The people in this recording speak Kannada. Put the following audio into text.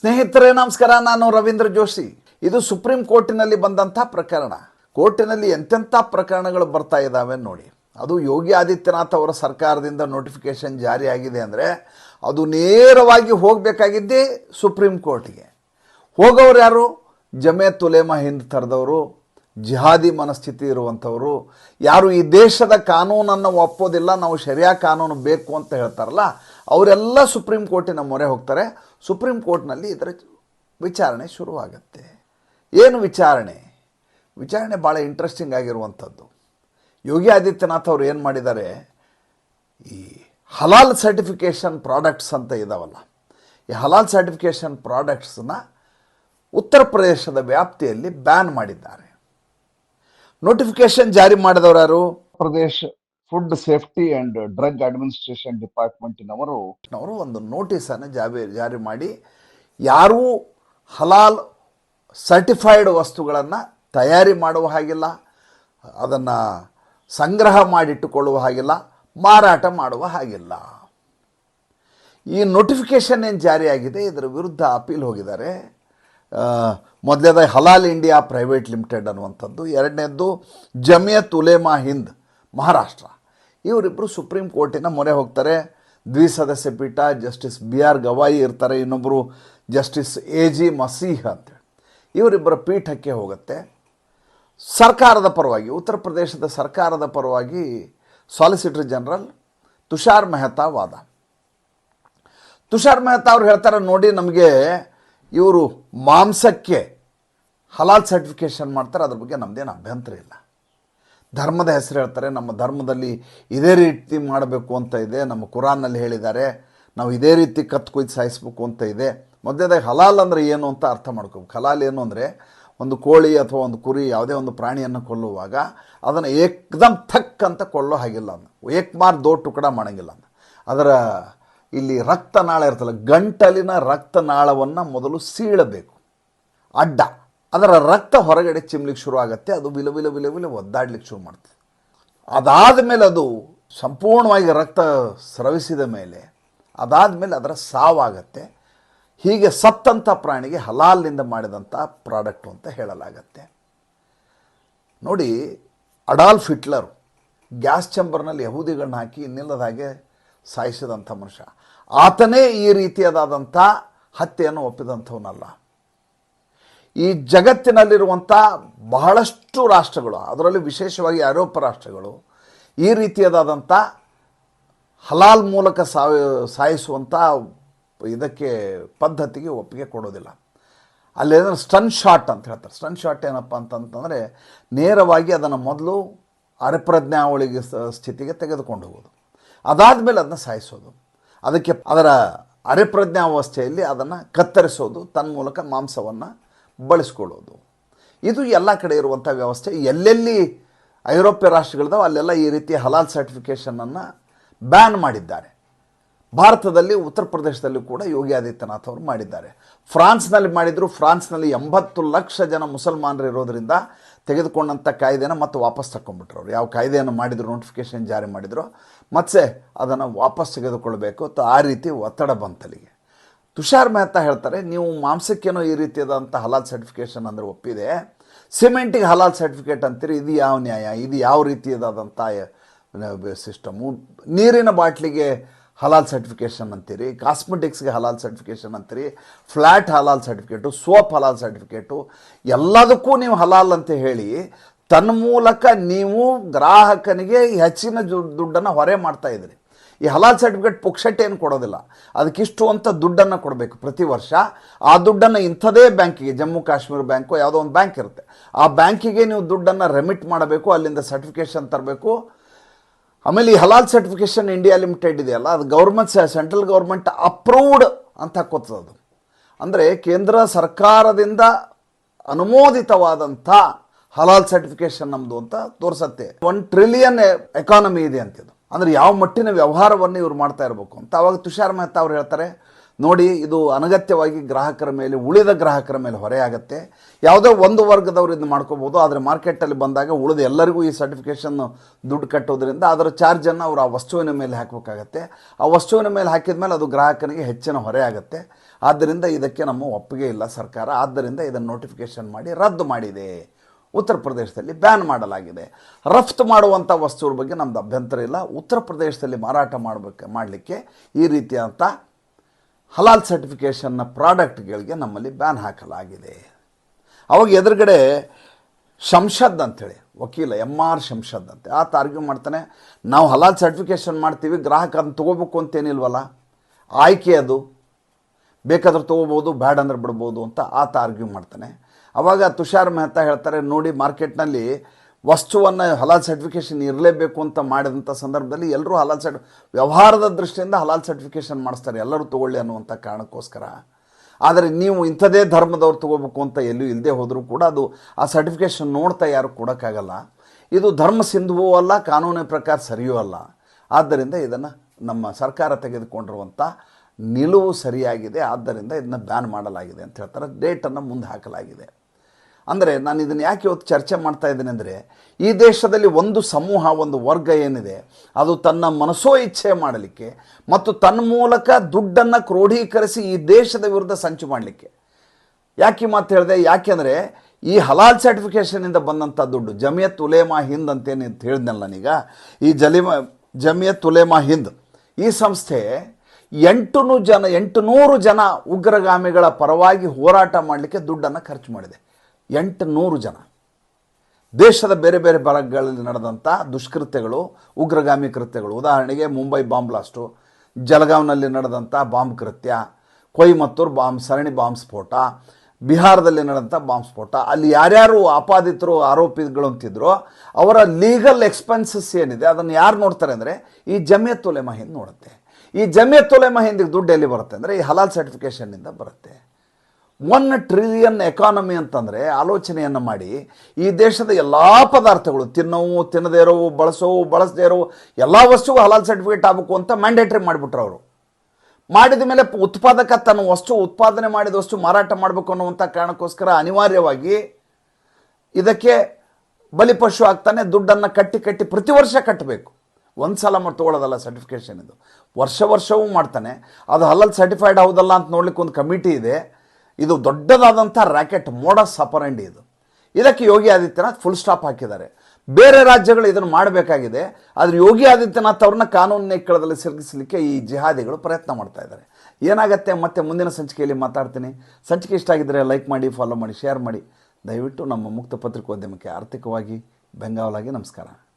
ಸ್ನೇಹಿತರೇ, ನಮಸ್ಕಾರ. ನಾನು ರವೀಂದ್ರ ಜೋಶಿ. ಇದು ಸುಪ್ರೀಂ ಕೋರ್ಟಿನಲ್ಲಿ ಬಂದಂಥ ಪ್ರಕರಣ. ಕೋರ್ಟಿನಲ್ಲಿ ಎಂತೆಂಥ ಪ್ರಕರಣಗಳು ಬರ್ತಾ ಇದ್ದಾವೆ ನೋಡಿ. ಅದು ಯೋಗಿ ಆದಿತ್ಯನಾಥ್ ಅವರ ಸರ್ಕಾರದಿಂದ ನೋಟಿಫಿಕೇಶನ್ ಜಾರಿಯಾಗಿದೆ ಅಂದರೆ ಅದು ನೇರವಾಗಿ ಹೋಗಬೇಕಾಗಿದ್ದೇ ಸುಪ್ರೀಂ ಕೋರ್ಟಿಗೆ. ಹೋಗೋರು ಯಾರು? ಜಮೆ ಉಲೇಮಾ ಹಿಂದ್ ಥರದವರು ಜಿಹಾದಿ ಮನಸ್ಥಿತಿ ಇರುವಂಥವರು, ಯಾರು ಈ ದೇಶದ ಕಾನೂನನ್ನು ಒಪ್ಪೋದಿಲ್ಲ, ನಾವು ಶರಿಯಾ ಕಾನೂನು ಬೇಕು ಅಂತ ಹೇಳ್ತಾರಲ್ಲ, ಅವರೆಲ್ಲ ಸುಪ್ರೀಂ ಕೋರ್ಟಿನ ಮೊರೆ ಹೋಗ್ತಾರೆ. ಸುಪ್ರೀಂ ಕೋರ್ಟ್ನಲ್ಲಿ ಇದರ ವಿಚಾರಣೆ ಶುರುವಾಗತ್ತೆ. ಏನು ವಿಚಾರಣೆ? ವಿಚಾರಣೆ ಭಾಳ ಇಂಟ್ರೆಸ್ಟಿಂಗ್ ಆಗಿರುವಂಥದ್ದು. ಯೋಗಿ ಆದಿತ್ಯನಾಥ್ ಅವರು ಏನು ಮಾಡಿದ್ದಾರೆ? ಈ ಹಲಾಲ್ ಸರ್ಟಿಫಿಕೇಷನ್ ಪ್ರಾಡಕ್ಟ್ಸ್ ಅಂತ ಇದಾವಲ್ಲ, ಈ ಹಲಾಲ್ ಸರ್ಟಿಫಿಕೇಷನ್ ಪ್ರಾಡಕ್ಟ್ಸನ್ನ ಉತ್ತರ ಪ್ರದೇಶದ ವ್ಯಾಪ್ತಿಯಲ್ಲಿ ಬ್ಯಾನ್ ಮಾಡಿದ್ದಾರೆ. ನೋಟಿಫಿಕೇಶನ್ ಜಾರಿ ಮಾಡಿದವರು ಯಾರು? Pradesh food safety and drug administration ಡಿಪಾರ್ಟ್ಮೆಂಟಿನವರು ಅವರು ಒಂದು ನೋಟಿಸನ್ನು ಜಾರಿ ಜಾರಿ ಮಾಡಿ ಯಾರೂ ಹಲಾಲ್ ಸರ್ಟಿಫೈಡ್ ವಸ್ತುಗಳನ್ನು ತಯಾರಿ ಮಾಡುವ ಹಾಗಿಲ್ಲ ಅದನ್ನು ಸಂಗ್ರಹ ಮಾಡಿಟ್ಟುಕೊಳ್ಳುವ ಹಾಗಿಲ್ಲ ಮಾರಾಟ ಮಾಡುವ ಹಾಗಿಲ್ಲ. ಈ ನೋಟಿಫಿಕೇಶನ್ ಏನು ಜಾರಿಯಾಗಿದೆ? ಇದರ ವಿರುದ್ಧ ಅಪೀಲ್ ಹೋಗಿದ್ದಾರೆ. ಮೊದಲೇದ ಹಲಾಲ್ ಇಂಡಿಯಾ ಪ್ರೈವೇಟ್ ಲಿಮಿಟೆಡ್ ಅನ್ನುವಂಥದ್ದು. ಎರಡನೇದ್ದು ಜಮಿಯತ್ ಉಲೇಮಾ ಹಿಂದ್ ಮಹಾರಾಷ್ಟ್ರ. ಇವರಿಬ್ಬರು ಸುಪ್ರೀಂ ಕೋರ್ಟಿನ ಮೊರೆ ಹೋಗ್ತಾರೆ. ದ್ವಿಸದಸ್ಯ ಪೀಠ, ಜಸ್ಟಿಸ್ ಬಿ ಆರ್ ಗವಾಯಿ ಇರ್ತಾರೆ ಇನ್ನೊಬ್ಬರು ಜಸ್ಟಿಸ್ ಎ ಜಿ ಮಸೀಹ್ ಅಂತೇಳಿ. ಇವರಿಬ್ಬರ ಪೀಠಕ್ಕೆ ಹೋಗುತ್ತೆ. ಸರ್ಕಾರದ ಪರವಾಗಿ, ಉತ್ತರ ಪ್ರದೇಶದ ಸರ್ಕಾರದ ಪರವಾಗಿ ಸಾಲಿಸಿಟರ್ ಜನರಲ್ ತುಷಾರ್ ಮೆಹ್ತಾ ವಾದ. ತುಷಾರ್ ಮೆಹ್ತಾ ಅವ್ರು ಹೇಳ್ತಾರೆ, ನೋಡಿ ನಮಗೆ ಇವರು ಮಾಂಸಕ್ಕೆ ಹಲಾಲ್ ಸರ್ಟಿಫಿಕೇಷನ್ ಮಾಡ್ತಾರೆ, ಅದ್ರ ಬಗ್ಗೆ ನಮ್ಮದೇನು ಅಭ್ಯಂತರ ಇಲ್ಲ. ಧರ್ಮದ ಹೆಸರು ಹೇಳ್ತಾರೆ, ನಮ್ಮ ಧರ್ಮದಲ್ಲಿ ಇದೇ ರೀತಿ ಮಾಡಬೇಕು ಅಂತ ಇದೆ, ನಮ್ಮ ಕುರಾನಲ್ಲಿ ಹೇಳಿದ್ದಾರೆ, ನಾವು ಇದೇ ರೀತಿ ಕತ್ತು ಕುಯ್ದು ಸಾಯಿಸ್ಬೇಕು ಅಂತ ಇದೆ. ಮೊದಲೇದಾಗಿ ಹಲಾಲ್ ಅಂದರೆ ಏನು ಅಂತ ಅರ್ಥ ಮಾಡ್ಕೋಬೇಕು ಹಲಾಲ್ ಏನು ಅಂದರೆ ಒಂದು ಕೋಳಿ ಅಥವಾ ಒಂದು ಕುರಿ, ಯಾವುದೇ ಒಂದು ಪ್ರಾಣಿಯನ್ನು ಕೊಲ್ಲುವಾಗ ಅದನ್ನು ಏಕ್ದಮ್ ಥಕ್ ಅಂತ ಕೊಲ್ಲೋ ಹಾಗಿಲ್ಲ ಅಂದ ಏಕ್ಮಾರ್ ದೋ ಟುಕಡ ಮಾಡಂಗಿಲ್ಲ ಅಂದ ಅದರ ಇಲ್ಲಿ ರಕ್ತನಾಳ ಇರ್ತಲ್ಲ ಗಂಟಲಿನ ರಕ್ತನಾಳವನ್ನು ಮೊದಲು ಸೀಳಬೇಕು. ಅಡ್ಡ. ಅದರ ರಕ್ತ ಹೊರಗಡೆ ಚಿಮ್ಲಿಕ್ಕೆ ಶುರು ಆಗುತ್ತೆ. ಅದು ವಿಲ ವಿಲ ವಿಲ ವಿಲ ಒದ್ದಾಡ್ಲಿಕ್ಕೆ ಶುರು ಮಾಡ್ತದೆ. ಅದಾದ ಮೇಲೆ ಅದು ಸಂಪೂರ್ಣವಾಗಿ ರಕ್ತ ಸ್ರವಿಸಿದ ಮೇಲೆ, ಅದಾದ ಮೇಲೆ ಅದರ ಸಾವಾಗತ್ತೆ. ಹೀಗೆ ಸತ್ತಂಥ ಪ್ರಾಣಿಗೆ ಹಲಾಲ್ನಿಂದ ಮಾಡಿದಂಥ ಪ್ರಾಡಕ್ಟು ಅಂತ ಹೇಳಲಾಗತ್ತೆ. ನೋಡಿ, ಅಡಾಲ್ಫ್ ಹಿಟ್ಲರ್ ಗ್ಯಾಸ್ ಚಂಬರ್ನಲ್ಲಿ ಯಹೂದಿಗಳನ್ನ ಹಾಕಿ ಇನ್ನಿಲ್ಲದ ಹಾಗೆ ಸಾಯಿಸಿದಂಥ ಮನುಷ್ಯ. ಆತನೇ ಈ ರೀತಿಯಾದಂಥ ಹತ್ಯೆಯನ್ನು ಒಪ್ಪಿದಂಥವನಲ್ಲ. ಈ ಜಗತ್ತಿನಲ್ಲಿರುವಂಥ ಬಹಳಷ್ಟು ರಾಷ್ಟ್ರಗಳು, ಅದರಲ್ಲಿ ವಿಶೇಷವಾಗಿ ಐರೋಪ್ಯ ರಾಷ್ಟ್ರಗಳು, ಈ ರೀತಿಯಾದಂಥ ಹಲಾಲ್ ಮೂಲಕ ಸಾಯ ಸಾಯಿಸುವಂಥ ಇದಕ್ಕೆ ಪದ್ಧತಿಗೆ ಒಪ್ಪಿಗೆ ಕೊಡೋದಿಲ್ಲ. ಅಲ್ಲೇನೋ ಸ್ಟನ್ ಶಾಟ್ ಅಂತ ಹೇಳ್ತಾರೆ. ಸ್ಟನ್ ಶಾಟ್ ಏನಪ್ಪ ಅಂತಂತಂದರೆ ನೇರವಾಗಿ ಅದನ್ನು ಮೊದಲು ಅರೆಪ್ರಜ್ಞಾವಳಿಗೆ ಸ್ಥಿತಿಗೆ ತೆಗೆದುಕೊಂಡು ಹೋಗೋದು. ಅದಾದಮೇಲೆ ಅದನ್ನ ಸಾಯಿಸೋದು. ಅದಕ್ಕೆ ಅದರ ಅರೆಪ್ರಜ್ಞಾವಸ್ಥೆಯಲ್ಲಿ ಅದನ್ನು ಕತ್ತರಿಸೋದು, ತನ್ಮೂಲಕ ಮಾಂಸವನ್ನು ಬಳಸ್ಕೊಳ್ಳೋದು. ಇದು ಎಲ್ಲ ಕಡೆ ಇರುವಂಥ ವ್ಯವಸ್ಥೆ. ಎಲ್ಲೆಲ್ಲಿ ಐರೋಪ್ಯ ರಾಷ್ಟ್ರಗಳಿದಾವೆ, ಅಲ್ಲೆಲ್ಲ ಈ ರೀತಿಯ ಹಲಾಲ್ ಸರ್ಟಿಫಿಕೇಷನನ್ನು ಬ್ಯಾನ್ ಮಾಡಿದ್ದಾರೆ. ಭಾರತದಲ್ಲಿ, ಉತ್ತರ ಪ್ರದೇಶದಲ್ಲಿ ಕೂಡ ಯೋಗಿ ಆದಿತ್ಯನಾಥ್ ಅವರು ಮಾಡಿದ್ದಾರೆ. ಫ್ರಾನ್ಸ್ನಲ್ಲಿ ಮಾಡಿದರು, ಫ್ರಾನ್ಸ್ನಲ್ಲಿ ಎಂಬತ್ತು ಲಕ್ಷ ಜನ ಮುಸಲ್ಮಾನರು ಇರೋದರಿಂದ ತೆಗೆದುಕೊಂಡಂಥ ಕಾಯ್ದೆನ ಮತ್ತೆ ವಾಪಸ್ ತಗೊಂಡ್ಬಿಟ್ರು ಅವ್ರು. ಯಾವ ಕಾಯ್ದೆಯನ್ನು ಮಾಡಿದ್ರು ನೋಟಿಫಿಕೇಶನ್ ಜಾರಿ ಮಾಡಿದ್ರು. ಮತ್ತೆ ಅದನ್ನು ವಾಪಸ್ ತೆಗೆದುಕೊಳ್ಬೇಕು. ಅಥವಾ ಆ ರೀತಿ ಒತ್ತಡ ಬಂತಲ್ಲಿಗೆ. ತುಷಾರ್ ಮೆಹ್ತಾ ಹೇಳ್ತಾರೆ, ನೀವು ಮಾಂಸಕ್ಕೇನೋ ಈ ರೀತಿಯಾದಂಥ ಹಲಾಲ್ ಸರ್ಟಿಫಿಕೇಷನ್ ಅಂದರೆ ಒಪ್ಪಿದೆ. ಸಿಮೆಂಟಿಗೆ ಹಲಾಲ್ ಸರ್ಟಿಫಿಕೇಟ್ ಅಂತೀರಿ, ಇದು ಯಾವ ನ್ಯಾಯ? ಇದು ಯಾವ ರೀತಿಯಾದಂಥ ಸಿಸ್ಟಮು ನೀರಿನ ಬಾಟ್ಲಿಗೆ ಹಲಾಲ್ ಸರ್ಟಿಫಿಕೇಷನ್ ಅಂತೀರಿ ಕಾಸ್ಮೆಟಿಕ್ಸ್ಗೆ ಹಲಾಲ್ ಸರ್ಟಿಫಿಕೇಷನ್ ಅಂತೀರಿ ಫ್ಲ್ಯಾಟ್ ಹಲಾಲ್ ಸರ್ಟಿಫಿಕೇಟು ಸೋಪ್ ಹಲಾಲ್ ಸರ್ಟಿಫಿಕೇಟು ಎಲ್ಲದಕ್ಕೂ ನೀವು ಹಲಾಲ್ ಅಂತ ಹೇಳಿ ತನ್ಮೂಲಕ ನೀವು ಗ್ರಾಹಕನಿಗೆ ಹೆಚ್ಚಿನ ದುಡ್ಡನ್ನು ಹೊರೆ ಮಾಡ್ತಾ ಇದ್ರಿ. ಈ ಹಲಾಲ್ ಸರ್ಟಿಫಿಕೇಟ್ ಪುಕ್ಷಟ್ಟೆ ಏನು ಕೊಡೋದಿಲ್ಲ. ಅದಕ್ಕಿಷ್ಟು ಅಂತ ದುಡ್ಡನ್ನು ಕೊಡಬೇಕು ಪ್ರತಿ ವರ್ಷ. ಆ ದುಡ್ಡನ್ನು ಇಂಥದೇ ಬ್ಯಾಂಕಿಗೆ, ಜಮ್ಮು ಕಾಶ್ಮೀರ ಬ್ಯಾಂಕು, ಯಾವುದೋ ಒಂದು ಬ್ಯಾಂಕ್ ಇರುತ್ತೆ. ಆ ಬ್ಯಾಂಕಿಗೆ ನೀವು ದುಡ್ಡನ್ನು ರೆಮಿಟ್ ಮಾಡಬೇಕು, ಅಲ್ಲಿಂದ ಸರ್ಟಿಫಿಕೇಷನ್ ತರಬೇಕು. ಆಮೇಲೆ ಈ ಹಲಾಲ್ ಸರ್ಟಿಫಿಕೇಷನ್ ಇಂಡಿಯಾ ಲಿಮಿಟೆಡ್ ಇದೆಯಲ್ಲ, ಅದು ಗೌರ್ಮೆಂಟ್ ಸೆಂಟ್ರಲ್ ಗೌರ್ಮೆಂಟ್ ಅಪ್ರೂವ್ಡ್ ಅಂತ ಅದು. ಅಂದರೆ ಕೇಂದ್ರ ಸರ್ಕಾರದಿಂದ ಅನುಮೋದಿತವಾದಂಥ ಹಲಾಲ್ ಸರ್ಟಿಫಿಕೇಷನ್ ನಮ್ಮದು ಅಂತ ತೋರಿಸತ್ತೆ. ಒನ್ ಟ್ರಿಲಿಯನ್ ಎಕಾನಮಿ ಇದೆ ಅಂತಿದ್ದು ಅಂದರೆ ಯಾವ ಮಟ್ಟಿನ ವ್ಯವಹಾರವನ್ನು ಇವ್ರು ಮಾಡ್ತಾ ಇರಬೇಕು ಅಂತ. ಅವಾಗ ತುಷಾರ್ ಮೆಹ್ತಾ ಅವ್ರು ಹೇಳ್ತಾರೆ ನೋಡಿ, ಇದು ಅನಗತ್ಯವಾಗಿ ಗ್ರಾಹಕರ ಮೇಲೆ, ಉಳಿದ ಗ್ರಾಹಕರ ಮೇಲೆ ಹೊರೆಯಾಗುತ್ತೆ. ಯಾವುದೋ ಒಂದು ವರ್ಗದವರು ಇದನ್ನ ಮಾಡ್ಕೋಬೋದು, ಆದರೆ ಮಾರ್ಕೆಟಲ್ಲಿ ಬಂದಾಗ ಉಳಿದ ಎಲ್ಲರಿಗೂ ಈ ಸರ್ಟಿಫಿಕೇಷನ್ ದುಡ್ಡು ಕಟ್ಟೋದ್ರಿಂದ ಅದರ ಚಾರ್ಜನ್ನು ಅವರು ಆ ವಸ್ತುವಿನ ಮೇಲೆ ಹಾಕಬೇಕಾಗತ್ತೆ. ಆ ವಸ್ತುವಿನ ಮೇಲೆ ಹಾಕಿದ ಮೇಲೆ ಅದು ಗ್ರಾಹಕನಿಗೆ ಹೆಚ್ಚಿನ ಹೊರೆ ಆಗುತ್ತೆ ಆದ್ದರಿಂದ ಇದಕ್ಕೆ ನಮ್ಮ ಒಪ್ಪಿಗೆ ಇಲ್ಲ ಸರ್ಕಾರ. ಆದ್ದರಿಂದ ಇದನ್ನು ನೋಟಿಫಿಕೇಷನ್ ಮಾಡಿ ರದ್ದು ಮಾಡಿದೆ. ಉತ್ತರ ಪ್ರದೇಶದಲ್ಲಿ ಬ್ಯಾನ್ ಮಾಡಲಾಗಿದೆ. ರಫ್ತು ಮಾಡುವಂಥ ವಸ್ತುಗಳ ಬಗ್ಗೆ ನಮ್ಮದು ಅಭ್ಯಂತರ ಇಲ್ಲ. ಉತ್ತರ ಪ್ರದೇಶದಲ್ಲಿ ಮಾರಾಟ ಮಾಡಬೇಕು, ಮಾಡಲಿಕ್ಕೆ ಈ ರೀತಿಯಾದಂಥ ಹಲಾಲ್ ಸರ್ಟಿಫಿಕೇಷನ್ನ ಪ್ರಾಡಕ್ಟ್ಗಳಿಗೆ ನಮ್ಮಲ್ಲಿ ಬ್ಯಾನ್ ಹಾಕಲಾಗಿದೆ. ಅವಾಗ ಎದುರುಗಡೆ ಶಂಷದ್ ಅಂಥೇಳಿ, ವಕೀಲ ಎಂ ಆರ್ ಶಂಷದ್ ಅಂತ ಆತ ಆರ್ಗ್ಯೂ ಮಾಡ್ತಾನೆ, ನಾವು ಹಲಾಲ್ ಸರ್ಟಿಫಿಕೇಷನ್ ಮಾಡ್ತೀವಿ, ಗ್ರಾಹಕ ಅದನ್ನು ತೊಗೋಬೇಕು ಅಂತೇನಿಲ್ವಲ್ಲ, ಆಯ್ಕೆ ಅದು, ಬೇಕಾದ್ರೆ ತೊಗೋಬೋದು, ಬ್ಯಾಡ್ ಅಂದ್ರೆ ಬಿಡ್ಬೋದು ಅಂತ ಆತ ಆರ್ಗ್ಯೂ ಮಾಡ್ತಾನೆ. ಅವಾಗ ತುಷಾರ್ ಮೆಹ್ತಾ ಹೇಳ್ತಾರೆ, ನೋಡಿ ಮಾರ್ಕೆಟ್ನಲ್ಲಿ ವಸ್ತುವನ್ನು ಹಲಾಲ್ ಸರ್ಟಿಫಿಕೇಷನ್ ಇರಲೇಬೇಕು ಅಂತ ಮಾಡಿದಂಥ ಸಂದರ್ಭದಲ್ಲಿ ಎಲ್ಲರೂ ಹಲಾಲ್ ಸರ್ಟಿ ವ್ಯವಹಾರದ ದೃಷ್ಟಿಯಿಂದ ಹಲಾಲ್ ಸರ್ಟಿಫಿಕೇಷನ್ ಮಾಡಿಸ್ತಾರೆ. ಎಲ್ಲರೂ ತೊಗೊಳ್ಳಿ ಅನ್ನುವಂಥ ಕಾರಣಕ್ಕೋಸ್ಕರ. ಆದರೆ ನೀವು ಇಂಥದೇ ಧರ್ಮದವ್ರು ತೊಗೋಬೇಕು ಅಂತ ಎಲ್ಲೂ ಇಲ್ಲದೆ ಹೋದರೂ ಕೂಡ ಅದು ಆ ಸರ್ಟಿಫಿಕೇಷನ್ ನೋಡ್ತಾ ಯಾರು ಕೊಡೋಕ್ಕಾಗಲ್ಲ. ಇದು ಧರ್ಮ ಸಿಂಧುವೂ ಅಲ್ಲ, ಕಾನೂನಿನ ಪ್ರಕಾರ ಸರಿಯೂ ಅಲ್ಲ. ಆದ್ದರಿಂದ ಇದನ್ನು ನಮ್ಮ ಸರ್ಕಾರ ತೆಗೆದುಕೊಂಡಿರುವಂಥ ನಿಲುವು ಸರಿಯಾಗಿದೆ. ಆದ್ದರಿಂದ ಇದನ್ನ ಬ್ಯಾನ್ ಮಾಡಲಾಗಿದೆ ಅಂತ ಹೇಳ್ತಾರೆ. ಡೇಟನ್ನು ಮುಂದೆ ಹಾಕಲಾಗಿದೆ. ಅಂದರೆ ನಾನು ಇದನ್ನು ಯಾಕೆ ಇವತ್ತು ಚರ್ಚೆ ಮಾಡ್ತಾ ಇದ್ದೀನಿ ಅಂದರೆ, ಈ ದೇಶದಲ್ಲಿ ಒಂದು ಸಮೂಹ, ಒಂದು ವರ್ಗ ಏನಿದೆ, ಅದು ತನ್ನ ಮನಸೋ ಇಚ್ಛೆ ಮಾಡಲಿಕ್ಕೆ ಮತ್ತು ತನ್ನ ಮೂಲಕ ದುಡ್ಡನ್ನು ಕ್ರೋಢೀಕರಿಸಿ ಈ ದೇಶದ ವಿರುದ್ಧ ಸಂಚು ಮಾಡಲಿಕ್ಕೆ. ಯಾಕೆ ಮಾತು ಹೇಳಿದೆ? ಯಾಕೆಂದರೆ ಈ ಹಲಾಲ್ ಸರ್ಟಿಫಿಕೇಷನಿಂದ ಬಂದಂಥ ದುಡ್ಡು, ಜಮಿಯತ್ ಉಲೇಮಾ ಹಿಂದ್ ಅಂತೇನು ಅಂತ ಹೇಳಿದ್ನಲ್ಲ ನಾನೀಗ? ಈ ಜಲಿಮ, ಜಮಿಯತ್ ಉಲೇಮಾ ಹಿಂದ್, ಈ ಸಂಸ್ಥೆ ಎಂಟು ಜನ ಎಂಟು ನೂರು ಜನ ಉಗ್ರಗಾಮಿಗಳ ಪರವಾಗಿ ಹೋರಾಟ ಮಾಡಲಿಕ್ಕೆ ದುಡ್ಡನ್ನು ಖರ್ಚು ಮಾಡಿದೆ. ಎಂಟು ನೂರು ಜನ. ದೇಶದ ಬೇರೆ ಬೇರೆ ಭಾಗಗಳಲ್ಲಿ ನಡೆದಂಥ ದುಷ್ಕೃತ್ಯಗಳು, ಉಗ್ರಗಾಮಿ ಕೃತ್ಯಗಳು. ಉದಾಹರಣೆಗೆ ಮುಂಬೈ ಬಾಂಬ್ ಬ್ಲಾಸ್ಟು, ಜಲಗಾಂವ್ನಲ್ಲಿ ನಡೆದಂಥ ಬಾಂಬ್ ಕೃತ್ಯ, ಕೊಯಮತ್ತೂರು ಬಾಂಬ್, ಸರಣಿ ಬಾಂಬ್ ಸ್ಫೋಟ, ಬಿಹಾರದಲ್ಲಿ ನಡೆದಂಥ ಬಾಂಬ್ ಸ್ಫೋಟ. ಅಲ್ಲಿ ಯಾರ್ಯಾರು ಆಪಾದಿತರು, ಆರೋಪಿಗಳು ಅಂತಿದ್ರು, ಅವರ ಲೀಗಲ್ ಎಕ್ಸ್ಪೆನ್ಸಸ್ ಏನಿದೆ, ಅದನ್ನು ಯಾರು ನೋಡ್ತಾರೆ ಅಂದರೆ ಈ ಜಮಿಯತ್ ಉಲೆಮಾ ಹಿಂದ್ ನೋಡುತ್ತೆ. ಈ ಜಮಿಯತ್ ತೊಲೆ ಹಿಂದಿಗೆ ದುಡ್ಡು ಎಲ್ಲಿ ಬರುತ್ತೆ ಅಂದರೆ ಈ ಹಲಾಲ್ ಸರ್ಟಿಫಿಕೇಷನ್ನಿಂದ ಬರುತ್ತೆ. ಒನ್ ಟ್ರಿಲಿಯನ್ ಎಕಾನಮಿ ಅಂತಂದರೆ ಆಲೋಚನೆಯನ್ನು ಮಾಡಿ, ಈ ದೇಶದ ಎಲ್ಲ ಪದಾರ್ಥಗಳು ತಿನ್ನೋವು, ತಿನ್ನದೇ ಇರೋವು, ಬಳಸೋವು, ಬಳಸದೇ ಇರೋವು, ಎಲ್ಲ ವಸ್ತುವು ಹಲಾಲ್ ಸರ್ಟಿಫಿಕೇಟ್ ಆಗಬೇಕು ಅಂತ ಮ್ಯಾಂಡೇಟ್ರಿ ಮಾಡಿಬಿಟ್ರು ಅವರು. ಮಾಡಿದ ಮೇಲೆ ಉತ್ಪಾದಕ ತನ್ನ ವಸ್ತು, ಉತ್ಪಾದನೆ ಮಾಡಿದ ವಸ್ತು ಮಾರಾಟ ಮಾಡಬೇಕು ಅನ್ನುವಂಥ ಕಾರಣಕ್ಕೋಸ್ಕರ ಅನಿವಾರ್ಯವಾಗಿ ಇದಕ್ಕೆ ಬಲಿಪಶು ಆಗ್ತಾನೆ, ದುಡ್ಡನ್ನು ಕಟ್ಟಿ ಕಟ್ಟಿ ಪ್ರತಿ ವರ್ಷ ಕಟ್ಟಬೇಕು ಒಂದು ಸಲ ಮಾಡಿ ತೊಗೊಳ್ಳೋದಲ್ಲ ಸರ್ಟಿಫಿಕೇಷನ್ ಇದು. ವರ್ಷ ವರ್ಷವೂ ಮಾಡ್ತಾನೆ. ಅದು ಹಲಲ್ ಸರ್ಟಿಫೈಡ್ ಹೌದಲ್ಲ ಅಂತ ನೋಡ್ಲಿಕ್ಕೆ ಒಂದು ಕಮಿಟಿ ಇದೆ. ಇದು ದೊಡ್ಡದಾದಂಥ ರ್ಯಾಕೆಟ್ ಮೋಡಸ್ ಸಪರಂಡಿ ಇದು. ಇದಕ್ಕೆ ಯೋಗಿ ಆದಿತ್ಯನಾಥ್ ಫುಲ್ ಸ್ಟಾಪ್ ಹಾಕಿದ್ದಾರೆ. ಬೇರೆ ರಾಜ್ಯಗಳು ಇದನ್ನು ಮಾಡಬೇಕಾಗಿದೆ. ಆದರೆ ಯೋಗಿ ಆದಿತ್ಯನಾಥ್ ಅವ್ರನ್ನ ಕಾನೂನಿನ ಕಳದಲ್ಲಿ ಸಿಲುಕಿಸಲಿಕ್ಕೆ ಈ ಜಿಹಾದಿಗಳು ಪ್ರಯತ್ನ ಮಾಡ್ತಾ ಇದ್ದಾರೆ. ಏನಾಗುತ್ತೆ? ಮತ್ತೆ ಮುಂದಿನ ಸಂಚಿಕೆಯಲ್ಲಿ ಮಾತಾಡ್ತೀನಿ. ಸಂಚಿಕೆ ಇಷ್ಟ ಆಗಿದ್ದರೆ ಲೈಕ್ ಮಾಡಿ ಫಾಲೋ ಮಾಡಿ ಶೇರ್ ಮಾಡಿ. ದಯವಿಟ್ಟು ನಮ್ಮ ಮುಕ್ತ ಪತ್ರಿಕೋದ್ಯಮಕ್ಕೆ ಆರ್ಥಿಕವಾಗಿ ಬೆಂಗಾವಲಾಗಿ ನಮಸ್ಕಾರ.